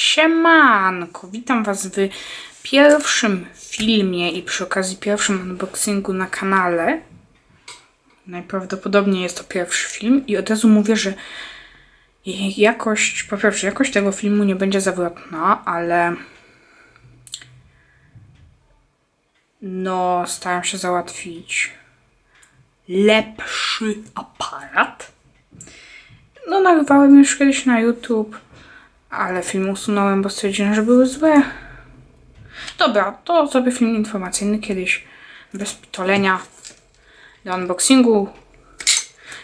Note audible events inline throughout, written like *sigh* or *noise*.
Siemanko, witam Was w pierwszym filmie i przy okazji pierwszym unboxingu na kanale. Najprawdopodobniej jest to pierwszy film i od razu mówię, że jakość, po pierwsze, jakość tego filmu nie będzie zawrotna, ale no staram się załatwić lepszy aparat. No nagrywałem już kiedyś na YouTube, ale film usunąłem, bo stwierdziłem, że były złe. Dobra, to zrobię film informacyjny kiedyś, bez pitolenia, do unboxingu.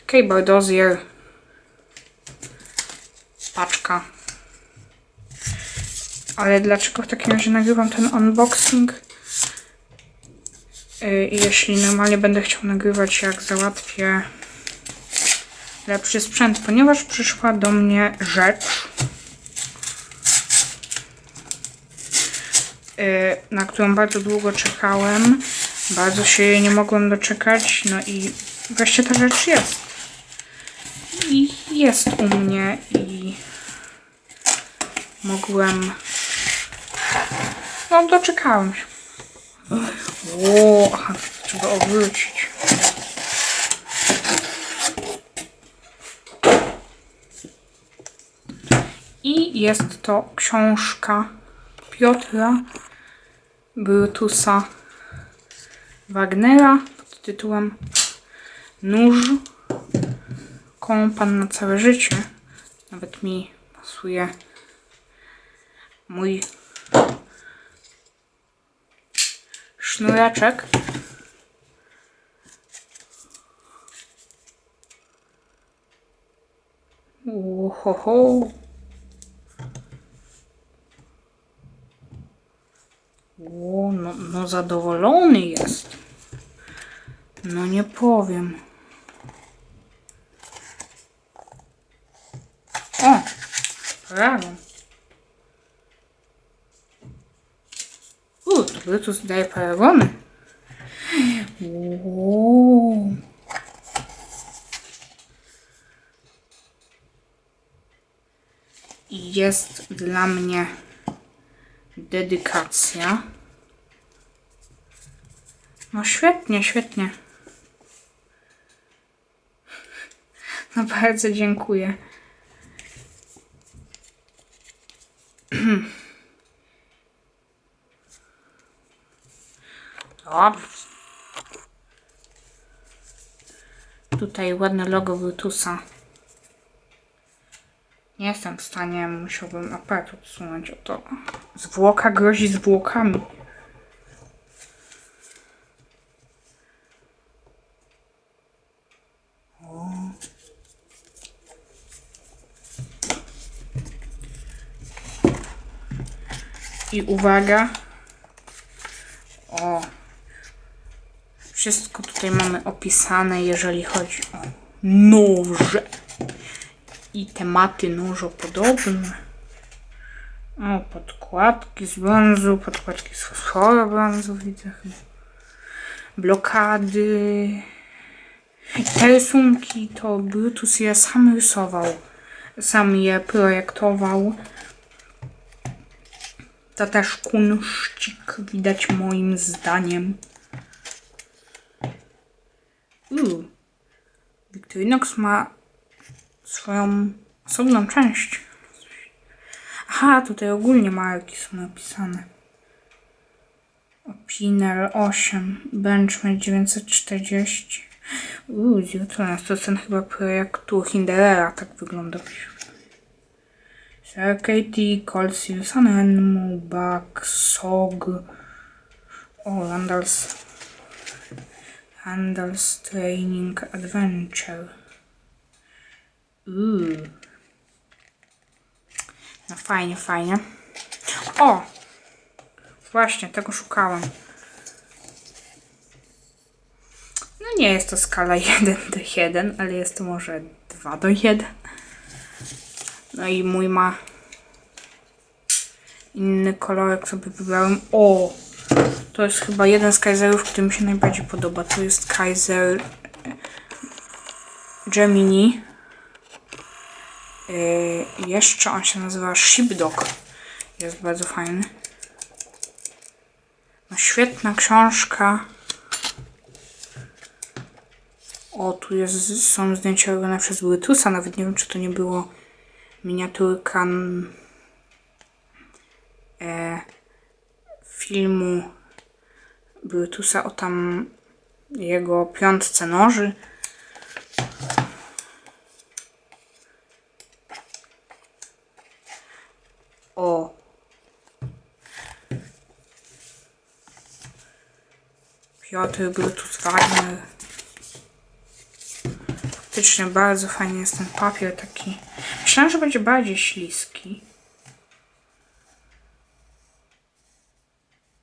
Cable Dozier. Paczka. Ale dlaczego w takim razie nagrywam ten unboxing? Yy, jeśli normalnie będę chciał nagrywać, jak załatwię lepszy sprzęt, ponieważ przyszła do mnie rzecz, yy, na którą bardzo długo czekałem. Bardzo się jej nie mogłem doczekać. No i wreszcie ta rzecz jest. I jest u mnie i mogłem. No, doczekałem się. O, aha, trzeba obrócić. I jest to książka Piotra Brutusa Wagnera pod tytułem Nóż kompan na całe życie. Nawet mi pasuje mój sznureczek. Uhoho. O, no, no zadowolony jest. No nie powiem. O, brawo. U, to Bluetooth daje paragony. Uuu. Jest dla mnie dedykacja. No świetnie, świetnie. No bardzo dziękuję. *clears throat* Dobrze. Tutaj ładne logo Bluetootha. Nie jestem w stanie, musiałbym aparat odsunąć. Oto zwłoka grozi zwłokami. I uwaga. O. Wszystko tutaj mamy opisane, jeżeli chodzi o noże i tematy nożopodobne. O, podkładki z brązu, podkładki z fosforu brązu, widzę chyba. Blokady. Te rysunki to Brutus je sam rysował. Sam je projektował. To też kunszcik, widać moim zdaniem. Uuu. Victorinox ma swoją osobną część. Aha, tutaj ogólnie marki są napisane. Opiner 8, Benchmark 940. Uuu, 19% chyba projektu Hinderera, tak wygląda. Arcade, Colsil, Sanrenmu, Bug, Sog. O, Randalls. Randalls Training Adventure. Uuu. No fajnie, fajnie. O! Właśnie, tego szukałam. No nie jest to skala *laughs* 1 do 1, ale jest to może 2 do 1. No i mój ma inny kolorek sobie wybrałem. O! To jest chyba jeden z Kaiserów, który mi się najbardziej podoba. To jest Kaiser Gemini. Yy, jeszcze on się nazywa Sheepdog. jest bardzo fajny. No świetna książka. O, tu jest, są zdjęcia robione przez Brutusa. Nawet nie wiem, czy to nie było miniaturka n- e, filmu Brutusa o tam jego piątce noży. O. Piotr Brutus Wagner. Faktycznie bardzo fajnie jest ten papier taki. Myślałam, że będzie bardziej śliski.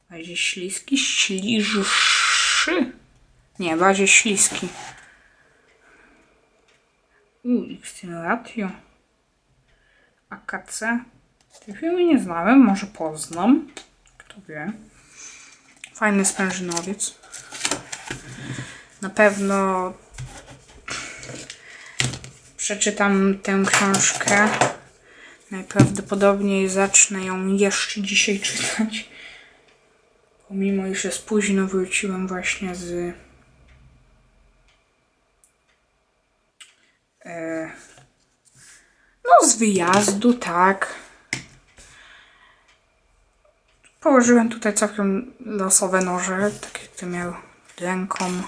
Bardziej śliski? Śliższy? Nie, bardziej śliski. U, Xtimulatio. AKC. Tej filmy nie znałem, może poznam. Kto wie. Fajny sprężynowiec. Na pewno przeczytam tę książkę. Najprawdopodobniej zacznę ją jeszcze dzisiaj czytać. Pomimo, iż jest późno, wróciłem właśnie z. E, no, z wyjazdu, tak. Położyłem tutaj całkiem losowe noże, tak jak miał ręką.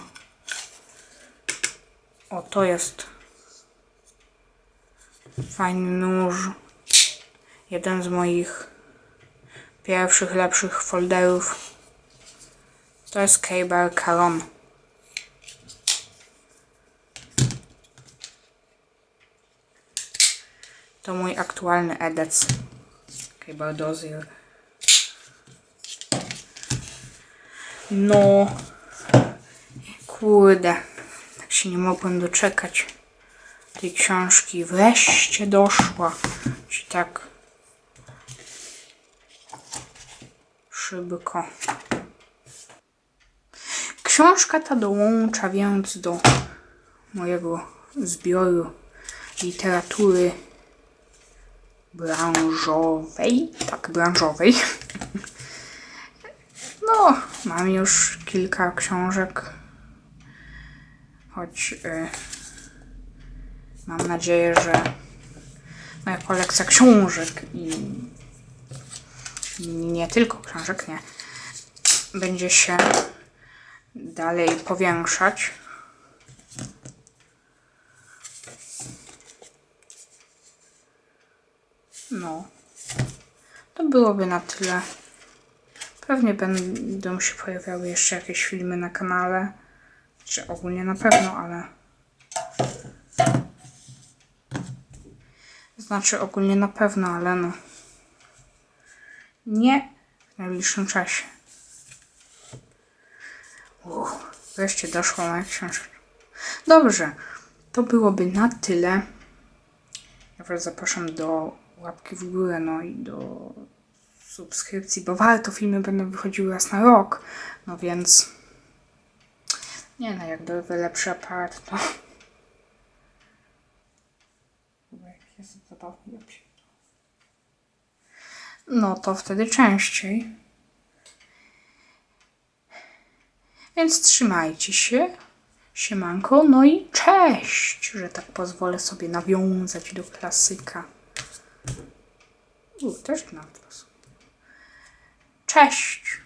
O, to jest fajny nóż. Jeden z moich pierwszych, lepszych folderów. To jest Cable Caron. To mój aktualny edec. Cable Dozier. No. Kurde. Się nie mogłem doczekać tej książki. Wreszcie doszła. Czy tak szybko. Książka ta dołącza więc do mojego zbioru literatury branżowej. Tak, branżowej. *laughs* No, mam już kilka książek. Choć y, mam nadzieję, że moja kolekcja książek i nie tylko książek, nie, będzie się dalej powiększać. No, to byłoby na tyle. Pewnie będą się pojawiały jeszcze jakieś filmy na kanale. Czy ogólnie na pewno, ale. Znaczy ogólnie na pewno, ale no. Nie w najbliższym czasie. Uff, wreszcie doszła moja książka. Dobrze, to byłoby na tyle. Ja Was zapraszam do łapki w górę, no i do subskrypcji, bo warto filmy będą wychodziły raz na rok. No więc nie no, jak dorwę lepszy aparat, to jak jest zabawny, no to wtedy częściej. Więc trzymajcie się. Siemanko, no i cześć, że tak pozwolę sobie nawiązać do klasyka. U, też na to. Cześć.